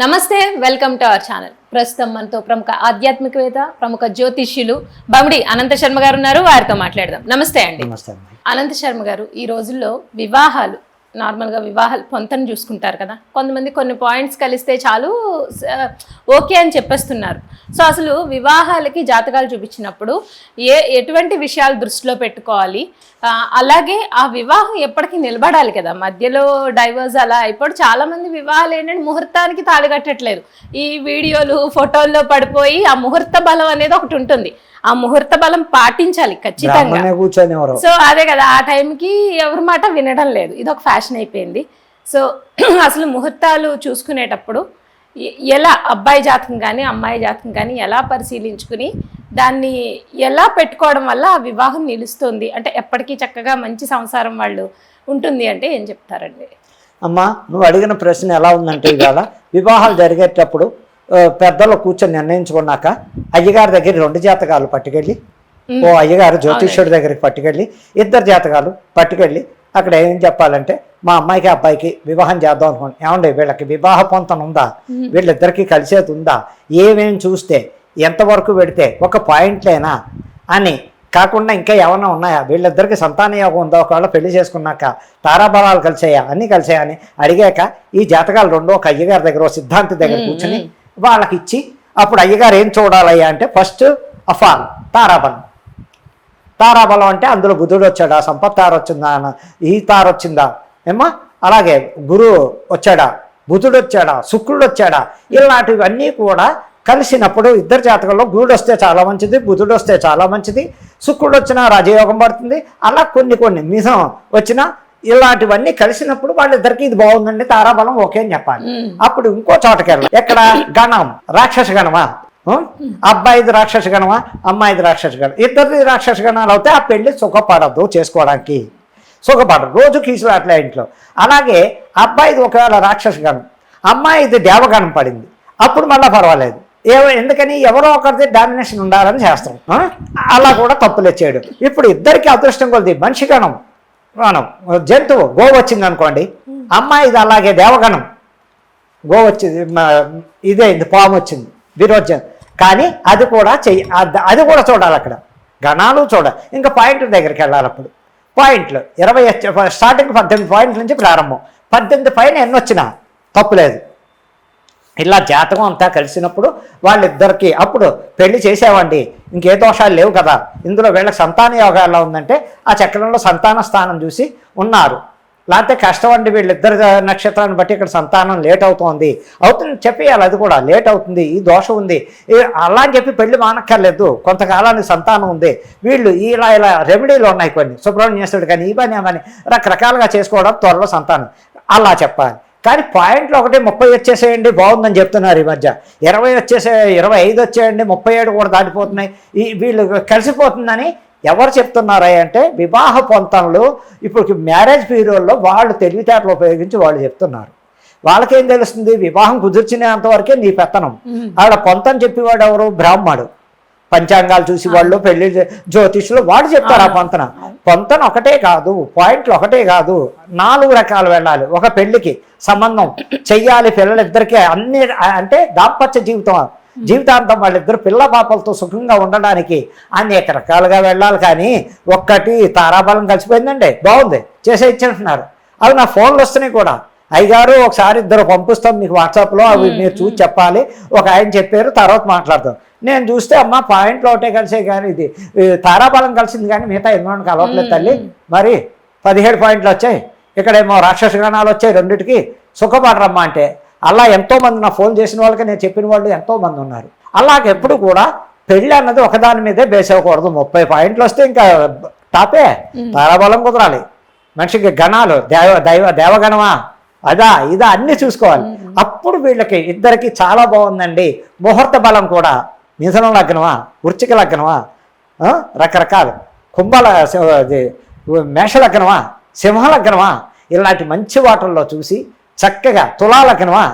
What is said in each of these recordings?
నమస్తే welcome to our channel. ప్రస్తుతం మనతో ప్రముఖ ఆధ్యాత్మికవేత్త ప్రముఖ జ్యోతిష్యులు బమిడి అనంత శర్మ గారు ఉన్నారు. వారితో మాట్లాడదాం. నమస్తే అండి. అనంత శర్మ గారు ఈ రోజుల్లో వివాహాలు నార్మల్గా వివాహాలు పొంతను చూసుకుంటారు కదా. కొంతమంది కొన్ని పాయింట్స్ కలిస్తే చాలు ఓకే అని చెప్పేస్తున్నారు. సో అసలు వివాహాలకి జాతకాలు చూపించినప్పుడు ఏ ఎటువంటి విషయాలు దృష్టిలో పెట్టుకోవాలి? అలాగే ఆ వివాహం ఎప్పటికీ నిలబడాలి కదా. మధ్యలో డైవర్స్ అలా ఇప్పుడు చాలా మంది వివాహాలు ఏంటంటే ముహూర్తానికి తాళి కట్టట్లేదు. ఈ వీడియోలు ఫోటోల్లో పడిపోయి ఆ ముహూర్త బలం అనేది ఒకటి ఉంటుంది. ఆ ముహూర్త బలం పాటించాలి ఖచ్చితంగా. కూర్చొని సో అదే కదా ఆ టైంకి ఎవరి మాట వినడం లేదు. ఇది ఒక ఫ్యాషన్ అయిపోయింది. సో అసలు ముహూర్తాలు చూసుకునేటప్పుడు ఎలా అబ్బాయి జాతకం కానీ అమ్మాయి జాతకం కానీ ఎలా పరిశీలించుకుని దాన్ని ఎలా పెట్టుకోవడం వల్ల ఆ వివాహం నిలుస్తుంది? అంటే ఎప్పటికీ చక్కగా మంచి సంసారం వాళ్ళు ఉంటుంది అంటే ఏం చెప్తారండి? అమ్మా నువ్వు అడిగిన ప్రశ్న ఎలా ఉందంటే ఇవాళ వివాహాలు జరిగేటప్పుడు పెద్దలు కూర్చొని నిర్ణయించుకున్నాక అయ్యగారి దగ్గర రెండు జాతకాలు పట్టుకెళ్ళి ఓ అయ్యగారు జ్యోతిష్యుడి దగ్గరికి పట్టుకెళ్ళి ఇద్దరు జాతకాలు పట్టుకెళ్ళి అక్కడ ఏం చెప్పాలంటే మా అమ్మాయికి అబ్బాయికి వివాహం చేద్దాం అనుకోండి ఏమండి వీళ్ళకి వివాహ పొంతన ఉందా? వీళ్ళిద్దరికి కలిసేది ఉందా? ఏమేం చూస్తే ఎంతవరకు పెడితే ఒక పాయింట్లేనా అని కాకుండా ఇంకా ఏమైనా ఉన్నాయా? వీళ్ళిద్దరికి సంతాన యోగం ఉందా? ఒకవేళ పెళ్ళి చేసుకున్నాక తారాబలాలు కలిసాయా? అన్నీ కలిసాయా అని అడిగాక ఈ జాతకాలు రెండో ఒక అయ్యగారి దగ్గర సిద్ధాంతి దగ్గర కూర్చుని వాళ్ళకి ఇచ్చి అప్పుడు అయ్యగారు ఏం చూడాలయ్యా అంటే ఫస్ట్ అఫాల్ తారాబలం. తారాబలం అంటే అందులో బుధుడు వచ్చాడా సంపత్ తార వచ్చిందా ఈ తార వచ్చిందా? ఏమా అలాగే గురువు వచ్చాడా బుధుడు వచ్చాడా శుక్రుడు వచ్చాడా? ఇలాంటివన్నీ కూడా కలిసినప్పుడు ఇద్దరు జాతకంలో గురుడు వస్తే చాలా మంచిది బుధుడు వస్తే చాలా మంచిది శుక్రుడు వచ్చినా రాజయోగం పడుతుంది అలా కొన్ని కొన్ని. మిథం వచ్చినా ఇలాంటివన్నీ కలిసినప్పుడు వాళ్ళిద్దరికి ఇది బాగుందండి తారాబలం ఓకే అని చెప్పాలి. అప్పుడు ఇంకో చోటకి వెళ్ళాలి. ఎక్కడ? గణం. రాక్షస గణమా? అబ్బాయిది రాక్షస గణమా? అమ్మాయిది రాక్షస గణం. ఇద్దరిది రాక్షస గణాలు అవుతే ఆ పెళ్ళి సుఖపడదు చేసుకోవడానికి. సుఖపడదు. రోజు కీసులాట్లే ఇంట్లో. అలాగే అబ్బాయిది ఒకవేళ రాక్షస గణం. అమ్మాయిది దేవగణం పడింది. అప్పుడు మళ్ళీ పర్వాలేదు. ఏ ఎందుకని ఎవరో ఒకరిది డామినేషన్ ఉండాలని చేస్తాం? అలా కూడా తప్పులే చేయడం. ఇప్పుడు ఇద్దరికి అదృష్టం కొద్ది మనిషి గణం. గణం జంతువు గో వచ్చింది అనుకోండి. అమ్మాయిది అలాగే దేవగణం. గో వచ్చింది మ- ఇదే ఇది పాము వచ్చింది విరోచన కానీ అది కూడా చెయ్యి అద- కూడా చూడాలి అక్కడ. గణాలు చూడాలి. ఇంకా పాయింట్ల దగ్గరికి వెళ్ళాలి అప్పుడు. పాయింట్లు ఇరవై స్టార్టింగ్ పద్దెనిమిది పాయింట్ల నుంచి ప్రారంభం. పద్దెనిమిది పైన ఎన్ని వచ్చినా తప్పులేదు ఇలా జాతకం అంతా కలిసినప్పుడు వాళ్ళిద్దరికీ అప్పుడు పెళ్ళి చేసేవండి ఇంకే దోషాలు లేవు కదా. ఇందులో వీళ్ళకి సంతాన యోగం ఎలా ఉందంటే ఆ చక్రంలో సంతాన స్థానం చూసి ఉన్నారు. లేకపోతే కష్టం అండి వీళ్ళిద్దరు నక్షత్రాన్ని బట్టి ఇక్కడ సంతానం లేట్ అవుతోంది. అవుతుంది చెప్పేయాలి అది కూడా. లేట్ అవుతుంది ఈ దోషం ఉంది. అలా అని చెప్పి పెళ్ళి మానక్కర్లేదు. కొంతకాలానికి సంతానం ఉంది. వీళ్ళు ఇలా ఇలా రెమెడీలు ఉన్నాయి కొన్ని. సుబ్రహ్మణ్యేశ్వరుడు కానీ ఈ పని ఏమని రకరకాలుగా చేసుకోవడం త్వరలో సంతానం. అలా చెప్పాలి. కానీ పాయింట్లు ఒకటి ముప్పై వచ్చేసేయండి బాగుందని చెప్తున్నారు ఈ మధ్య. ఇరవై వచ్చేసే ఇరవై ఐదు వచ్చేయండి ముప్పై ఏడు కూడా దాటిపోతున్నాయి. ఈ వీళ్ళు కలిసిపోతుందని ఎవరు చెప్తున్నారా అంటే వివాహ పొంతనలు ఇప్పుడు మ్యారేజ్ పీరియడ్లో వాళ్ళు తెలివితేటలు ఉపయోగించి వాళ్ళు చెప్తున్నారు. వాళ్ళకేం తెలుస్తుంది? వివాహం కుదిర్చినంత వరకే నీ పెత్తనం. ఆడ పొంతని చెప్పేవాడు ఎవరు? బ్రాహ్మడు. పంచాంగాలు చూసి వాళ్ళు పెళ్ళి జ్యోతిష్యులు వాడు చెప్తారు ఆ పొంతన. పొంతన ఒకటే కాదు పాయింట్లు ఒకటే కాదు. నాలుగు రకాలు వెళ్ళాలి. ఒక పెళ్ళికి సంబంధం చెయ్యాలి పిల్లలిద్దరికీ అన్ని అంటే దాంపత్య జీవితం. జీవితాంతం వాళ్ళిద్దరు పిల్ల పాపలతో సుఖంగా ఉండడానికి అనేక రకాలుగా వెళ్ళాలి కానీ ఒక్కటి తారాబలం కలిసిపోయిందండి. బాగుంది. చేసే ఇచ్చేస్తున్నారు. అవి నా ఫోన్లు వస్తున్నాయి కూడా. అయ్యగారు ఒకసారి ఇద్దరు పంపిస్తాం మీకు వాట్సాప్లో అవి మీరు చూసి చెప్పాలి. ఒక ఆయన చెప్పారు తర్వాత మాట్లాడతాం నేను చూస్తే అమ్మ పాయింట్లు ఒకటే కలిసే కానీ ఇది తారాబలం కలిసింది కానీ మిగతా ఎన్నో కలవట్లేదు తల్లి. మరి పదిహేడు పాయింట్లు వచ్చాయి. ఇక్కడేమో రాక్షస గణాలు వచ్చాయి రెండిటికి. సుఖపడరమ్మా అంటే అలా ఎంతోమంది నా ఫోన్ చేసిన వాళ్ళకి నేను చెప్పిన వాళ్ళు ఎంతోమంది ఉన్నారు. అలాగే ఎప్పుడు కూడా పెళ్ళి అన్నది ఒకదాని మీదే బేస్ అవ్వకూడదు. ముప్పై పాయింట్లు వస్తే ఇంకా టాపే తారాబలం కుదరాలి. మనిషికి గణాలు దేవ దైవ దేవగణమా? అదా ఇదా అన్నీ చూసుకోవాలి. అప్పుడు వీళ్ళకి ఇద్దరికి చాలా బాగుందండి. ముహూర్త బలం కూడా. మిథున లగ్నమా? వృచ్చిక లగ్నమా? రకరకాలు. కుంభల అది మేష లగ్నమా? సింహ లగ్నమా? ఇలాంటి మంచి వాటల్లో చూసి చక్కగా తులా లగ్నమా?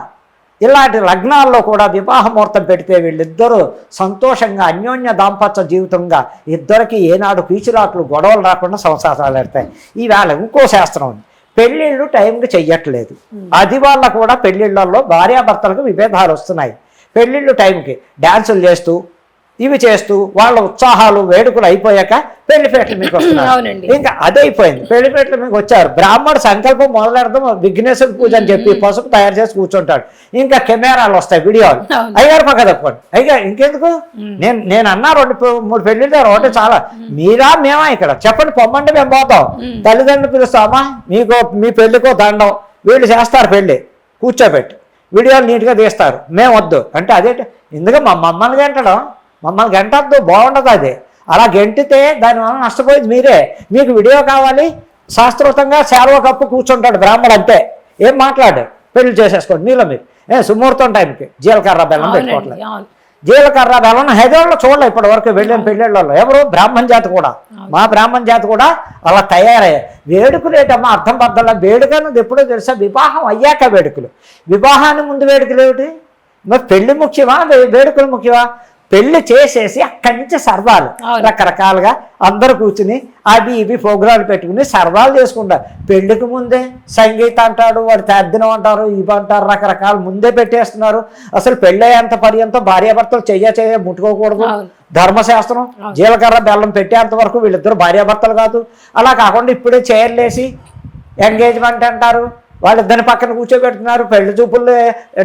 ఇలాంటి లగ్నాల్లో కూడా వివాహ ముహూర్తం పెడితే వీళ్ళిద్దరూ సంతోషంగా అన్యోన్య దాంపత్య జీవితంగా ఇద్దరికి ఏనాడు పీచులాట్లు గొడవలు రాకుండా సంసారాలు పెడతాయి ఈవేళ ఇంకో శాస్త్రం ఉంది. పెళ్ళిళ్ళు టైంకి చెయ్యట్లేదు. అది వల్ల కూడా పెళ్ళిళ్ళల్లో భార్యాభర్తలకు విభేదాలు వస్తున్నాయి. పెళ్ళిళ్ళు టైంకి డ్యాన్సులు చేస్తూ ఇవి చేస్తూ వాళ్ళ ఉత్సాహాలు వేడుకలు అయిపోయాక పెళ్ళిపేటలు మీకు వస్తున్నారు. ఇంకా అదే అయిపోయింది. పెళ్ళిపేటలు మీకు వచ్చారు. బ్రాహ్మణుడు సంకల్పం మొదలెడదాం విఘ్నేశ్వర పూజ అని చెప్పి పసుపు తయారు చేసి కూర్చుంటాడు. ఇంకా కెమెరాలు వస్తాయి వీడియోలు. అయ్యారు పక్క తప్పండి అయ్యా ఇంకెందుకు? నేను నేను అన్నా రెండు మూడు పెళ్ళిళ్ళు ఒకటి చాలా. మీరా మేమా ఇక్కడ? చెప్పండి పొమ్మంటే మేము పోతాం. తల్లిదండ్రులు పిలుస్తామా? మీకు మీ పెళ్ళికో దండం. వీళ్ళు చేస్తారు పెళ్ళి కూర్చోబెట్టి. వీడియోలు నీట్గా తీస్తారు. మేము వద్దు. అంటే అదే ఎందుకు మా మమ్మల్ని గంటడం? మమ్మల్ని గంటద్దు. బాగుండదు అది. అలా గెంటితే దానివల్ల నష్టపోయేది మీరే. మీకు వీడియో కావాలి. శాస్త్రోతంగా శాల్వ కప్పు కూర్చుంటాడు బ్రాహ్మడు అంతే. ఏం మాట్లాడు? పెళ్ళి చేసేసుకోండి. మీలో మీరు. ఏ సుముహూర్తం టైంకి జీలకర్ర బెల్లం పెట్టుకోవట్లేదు. జీలకర్ర బెల్లం హైదరాబాద్లో చూడలే ఇప్పటి వరకు వెళ్ళిన పెళ్ళిళ్ళలో. ఎవరు? బ్రాహ్మణ జాతి కూడా. మా బ్రాహ్మణ జాతి కూడా అలా తయారయ్యాయి వేడుకలు ఏంటమ్మా అర్థం పద్ధతిలో వేడుక అన్నది ఎప్పుడో తెలుసా? వివాహం అయ్యాక వేడుకలు. వివాహాన్ని ముందు వేడుకలు ఏమిటి? మరి పెళ్ళి ముఖ్యమా? వేడుకలు ముఖ్యమా? పెళ్ళి చేసేసి అక్కడి నుంచి అవును. రకరకాలుగా అందరు కూర్చుని అవి ఇవి ప్రోగ్రాలు పెట్టుకుని సరదాలు చేసుకుంటారు. పెళ్ళికి ముందే సంగీతం అంటాడు వాడు తద్దినం అంటారు ఇవి అంటారు రకరకాలు ముందే పెట్టేస్తున్నారు. అసలు పెళ్ళయ్యేంత పర్యంతం భార్యాభర్తలు చెయ్య చెయ్య ముట్టుకోకూడదు. ధర్మశాస్త్రం జీలకర్ర బెల్లం పెట్టేంత వరకు వీళ్ళిద్దరు భార్యాభర్తలు కాదు. అలా కాకుండా ఇప్పుడే చైర్లేసి ఎంగేజ్మెంట్ అంటారు. వాళ్ళిద్దరిని పక్కన కూర్చోబెడుతున్నారు. పెళ్ళి చూపులు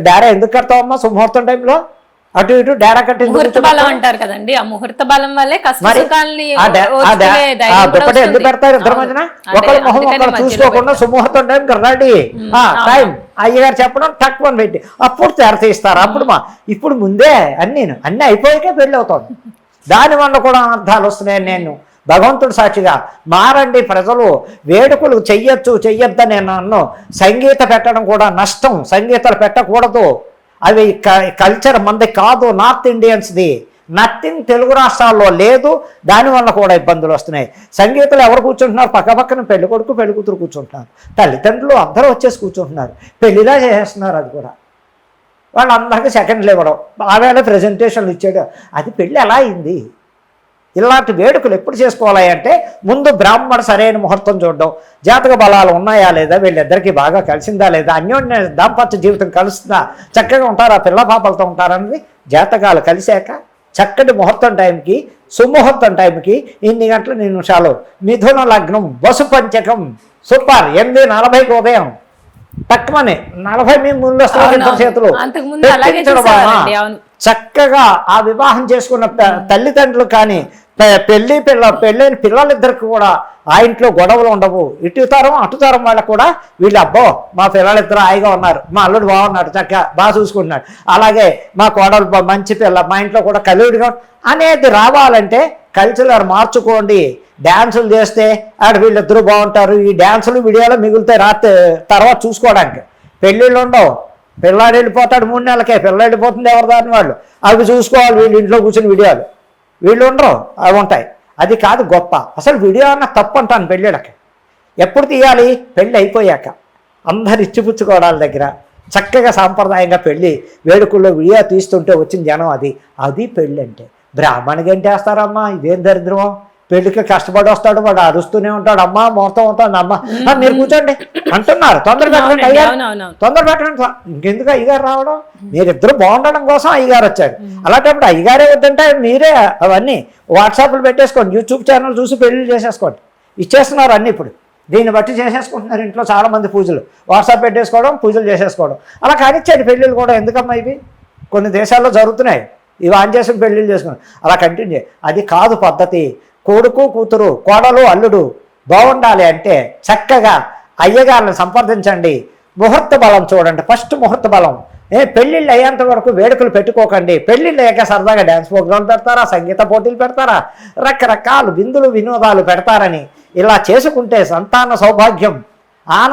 డేరా ఎందుకు కడతావమ్మా? సుముహూర్తం టైంలో అటు ఇటు డేరా కట్టి ముహూర్త బలం? అంటారు కదండి. ఆ ముహూర్త బలం వల్లే దుప్పటి ఎందుకు. పెడతారు ఇద్దరు. మధ్యన? ఒకరి మొహం ఒకరు చూసుకోకుండా. సుముహూర్తం టైం రెడీ. టైం. అయ్యగారు చెప్పడం తక్కువ పెట్టి. అప్పుడు తెర తీస్తారు అప్పుడు మా ఇప్పుడు ముందే అన్ని అన్ని అయిపోయాకే పెళ్ళి అవుతాడు దానివల్ల కూడా అర్థాలు వస్తున్నాయి నేను. భగవంతుడు సాక్షిగా మారండి ప్రజలు. వేడుకలు చెయ్యొచ్చు చెయ్యొద్దని నేను అన్ను సంగీత పెట్టడం కూడా నష్టం. సంగీతాలు పెట్టకూడదు. అవి కల్చర్ మంది కాదు నార్త్ ఇండియన్స్ది నథింగ్ తెలుగు రాష్ట్రాల్లో లేదు. దానివల్ల కూడా ఇబ్బందులు వస్తున్నాయి. సంగీతలు ఎవరు కూర్చుంటున్నారు? పక్క పక్కన పెళ్ళి కొడుకు పెళ్ళి కూతురు కూర్చుంటున్నారు. తల్లిదండ్రులు అందరూ వచ్చేసి కూర్చుంటున్నారు. పెళ్ళిలా చేసేస్తున్నారు అది కూడా. వాళ్ళందరికీ సెకండ్లు ఇవ్వడం. ఆవేళ ప్రజెంటేషన్లు ఇచ్చాడు అది పెళ్ళి ఎలా అయింది? ఇలాంటి వేడుకలు ఎప్పుడు చేసుకోవాలి అంటే ముందు బ్రాహ్మణ సరైన ముహూర్తం చూడడం జాతక బలాలు ఉన్నాయా లేదా వీళ్ళిద్దరికీ బాగా కలిసిందా లేదా అన్యోన్య దాంపత్య జీవితం కలుస్తుందా చక్కగా ఉంటారా పిల్ల పాపలతో ఉంటారన్నది జాతకాలు కలిశాక చక్కటి ముహూర్తం టైంకి సుముహూర్తం టైంకి ఇన్ని గంటల నిమిషాలు మిథున లగ్నం వసు పంచకం. సూపర్. ఎనిమిది నలభైకి ఉదయం. తక్కువనే. నలభై మీ ముందు చేతులు. చక్కగా ఆ వివాహం చేసుకున్న తల్లిదండ్రులు కానీ పెళ్ళి పిల్ల పెళ్ళైన పిల్లలిద్దరికి కూడా ఆ ఇంట్లో గొడవలు ఉండవు. ఇటు తరం అటు తరం వాళ్ళకు కూడా వీళ్ళు అబ్బో మా పిల్లలిద్దరు హాయిగా ఉన్నారు. మా అల్లుడు బాగున్నాడు చక్కగా బాగా చూసుకుంటున్నాడు. అలాగే మా కోడలు మంచి పిల్ల మా ఇంట్లో కూడా కలివిడిగా అనేది రావాలంటే కల్చర్ మార్చుకోండి. డ్యాన్సులు చేస్తే ఆడ వీళ్ళిద్దరూ బాగుంటారు. ఈ డ్యాన్సులు వీడియోలు మిగులుతాయి రాత్రి తర్వాత చూసుకోవడానికి. పెళ్ళిళ్ళు ఉండవు. పిల్లాడు వెళ్ళిపోతాడు మూడు నెలలకే. పిల్ల వెళ్ళిపోతుంది ఎవరు దాని వాళ్ళు. అవి చూసుకోవాలి వీళ్ళు ఇంట్లో కూర్చుని వీడియోలు. వీళ్ళు ఉండరు అవి ఉంటాయి. అది కాదు గొప్ప. అసలు వీడియో అన్న తప్పు అంటాను పెళ్ళిళ్ళకి. ఎప్పుడు తీయాలి? పెళ్ళి అయిపోయాక. అందరు ఇచ్చిపుచ్చుకోవడాల దగ్గర. చక్కగా సాంప్రదాయంగా పెళ్ళి. వేడుకల్లో వీడియో తీస్తుంటే వచ్చిన జనం అది. అది పెళ్ళి అంటే బ్రాహ్మణికి ఏం చేస్తారమ్మా? ఇదేం దరిద్రం? పెళ్ళికి కష్టపడి వస్తాడు వాడు అరుస్తూనే ఉంటాడు. అమ్మా మోతం అవుతాడు అమ్మా. "ఆ, మీరు కూర్చోండి. అంటున్నారు. తొందర పెట్టండి అయ్యా. తొందర పెట్టండి. ఇంకెందుకు అయ్యగారు రావడం? మీరిద్దరు బాగుండడం కోసం అయ్యగారు వచ్చాడు అలాంటప్పుడు అయ్యగారే వద్దంటే మీరే అవన్నీ వాట్సాప్లు పెట్టేసుకోండి యూట్యూబ్ ఛానల్ చూసి పెళ్ళి చేసేసుకోండి. ఇచ్చేస్తున్నారు అన్ని ఇప్పుడు. దీన్ని బట్టి చేసేసుకుంటున్నారు ఇంట్లో చాలా మంది పూజలు. వాట్సాప్ పెట్టేసుకోవడం పూజలు చేసేసుకోవడం. అలా కానిచ్చాడు పెళ్ళిళ్ళు కూడా. ఎందుకమ్మా ఇవి? కొన్ని దేశాల్లో జరుగుతున్నాయి. ఇవి ఆన్ చేసిన పెళ్ళిళ్ళు చేసుకుని అలా కంటిన్యూ. అది కాదు పద్ధతి. కొడుకు కూతురు కోడలు అల్లుడు బాగుండాలి అంటే చక్కగా అయ్యగారిని సంప్రదించండి. ముహూర్త బలం చూడండి. ఫస్ట్ ముహూర్త బలం. ఏ పెళ్ళిళ్ళు అయ్యేంత వరకు వేడుకలు పెట్టుకోకండి. పెళ్ళిళ్ళు అయ్యాక సరదాగా డ్యాన్స్ ప్రోగ్రాం పెడతారా? సంగీత పోటీలు పెడతారా? రకరకాలు విందులు వినోదాలు పెడతారని ఇలా చేసుకుంటే సంతాన సౌభాగ్యం ఆనంద